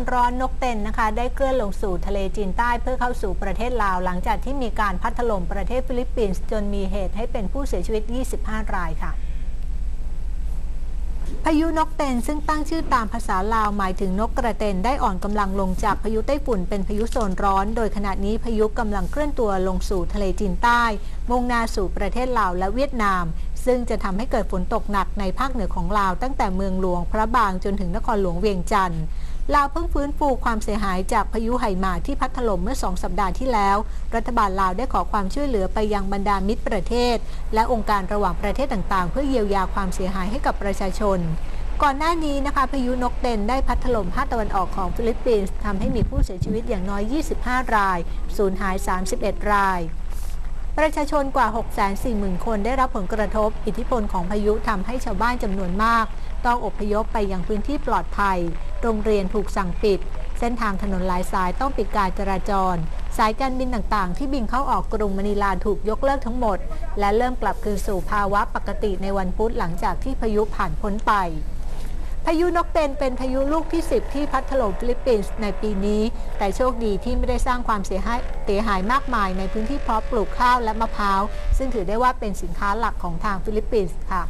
นร้อนนกเต็นนะคะ ได้เคลื่อนลงสู่ทะเลจีนใต้เพื่อเข้าสู่ประเทศลาว หลังจากที่มีการพัดถล่มประเทศฟิลิปปินส์จนมีเหตุให้เป็นผู้เสียชีวิต 25 รายค่ะพายุนกเต็นซึ่งตั้งชื่อตามภาษาลาวหมายถึงนกกระเต็นได้อ่อนกำลังลงจากพายุไต้ฝุ่นเป็นพายุโซนร้อน โดยขณะนี้พายุกำลังเคลื่อนตัวลงสู่ทะเลจีนใต้ มุ่งหน้าสู่ประเทศลาวและเวียดนาม ซึ่งจะทำให้เกิดฝนตกหนักในภาคเหนือของลาว ตั้งแต่เมืองหลวงพระบางจนถึงนครหลวงเวียงจันทร์ ลาวเพิ่งฟื้นฟูความเสียหายจากพายุไหหมาที่พัดถล่มเมื่อสองสัปดาห์ที่แล้ว รัฐบาลลาวได้ขอความช่วยเหลือไปยังบรรดามิตรประเทศ และองค์การระหว่างประเทศต่างๆ เพื่อเยียวยาความเสียหายให้กับประชาชนก่อนหน้านี้นะคะพายุนกเต็นได้พัดถล่มภาคตะวันออกของฟิลิปปินส์ทำให้มีผู้เสียชีวิตอย่างน้อย 25 ราย สูญหาย 31 ราย ประชาชนกว่า 640,000 คนได้รับผลกระทบ อิทธิพลของพายุทำให้ชาวบ้านจำนวนมาก ต้องอพยพไปยังพื้นที่ปลอดภัย โรงเรียนถูกสั่งปิด เส้นทางถนนหลายสายต้องปิดการจราจร สายการบินต่างๆ ที่บินเข้าออกกรุงมะนิลาถูกยกเลิกทั้งหมด และเริ่มกลับคืนสู่ภาวะปกติในวันพุธหลังจากที่พายุผ่านพ้นไปพายุนกเต็นเป็นพายุลูกที่ 10 ที่พัดถล่มฟิลิปปินส์ในปีนี้ แต่โชคดีที่ไม่ได้สร้างความเสียหายเสียหายมากมายในพื้นที่เพาะปลูกข้าวและมะพร้าว ซึ่งถือได้ว่าเป็นสินค้าหลักของทางฟิลิปปินส์ค่ะ